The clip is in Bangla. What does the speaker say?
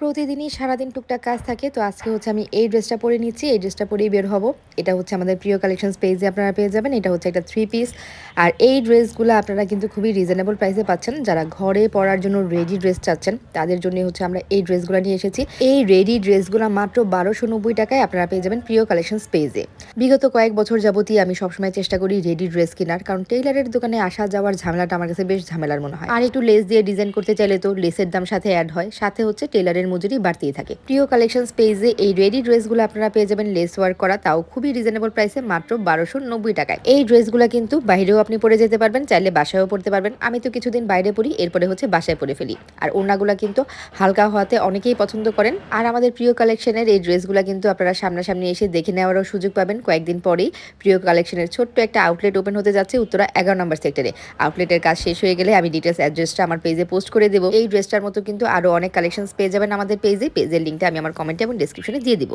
প্রতিদিনই সারাদিন টুকটাক কাজ থাকে, তো আজকে হচ্ছে আমি এই ড্রেসটা পরে নিচ্ছি, এই ড্রেসটা পরেই বের হব। এটা হচ্ছে আমাদের প্রিয় কালেকশন পেজে আপনারা পেয়ে যাবেন, এটা হচ্ছে একটা থ্রি পিস আর এই ড্রেসগুলো আপনারা কিন্তু খুবই রিজনেবল প্রাইসে পাচ্ছেন। যারা ঘরে পরার জন্য রেডি ড্রেস চাচ্ছেন, তাদের জন্য হচ্ছে আমরা এই ড্রেসগুলো নিয়ে এসেছি। এই রেডি ড্রেসগুলো মাত্র বারোশো নব্বই টাকায় আপনারা পেয়ে যাবেন প্রিয় কালেকশন পেজে বিগত কয়েক বছর যাবতই আমি সবসময় চেষ্টা করি রেডি ড্রেস কেনার, কারণ টেইলারের দোকানে আসা যাওয়ার ঝামেলাটা আমার কাছে বেশ ঝামেলার মনে হয়। আর একটু লেস দিয়ে ডিজাইন করতে চাইলে তো লেসের দাম সাথে অ্যাড হয়, সাথে হচ্ছে টেলারের মজুরি বাড়তেই থাকে। প্রিয় কালেকশন পেজে এই রেডি ড্রেসগুলো আপনারা পেয়ে যাবেন লেস ওয়ার্ক করা, তাও খুবই রিজনেবল প্রাইসে মাত্র বারোশো নব্বই টাকায়। এই ড্রেসগুলো কিন্তু বাইরেও আপনি পরে যেতে পারবেন, চাইলে বাসায়ও পড়তে পারবেন। আমি তো কিছুদিন বাইরে পড়ি, এরপরে হচ্ছে বাসায় পরে ফেলি। আর ওড়নাগুলো কিন্তু হালকা হওয়াতে অনেকেই পছন্দ করেন। আর আমাদের প্রিয় কালেকশনের এই ড্রেসগুলো কিন্তু আপনারা সামনাসামনি এসে দেখে নেওয়ারও সুযোগ পাবেন। কয়েকদিন পরেই প্রিয় কালেকশনের ছোট্ট একটা আউটলেট ওপেন হতে যাচ্ছে উত্তরা এগারো নম্বর সেক্টরে আউটলেটের কাজ শেষ হয়ে গেলে আমি ডিটেলস অ্যাড্রেসটা আমার পেজে পোস্ট করে দেবো। এই ড্রেসটার মতো কিন্তু আরও অনেক কালেকশনস পেয়ে যাবেন আমাদের পেজে পেজের লিঙ্কটা আমি আমার কমেন্টে এবং ডিসক্রিপশনে দিয়ে দিব।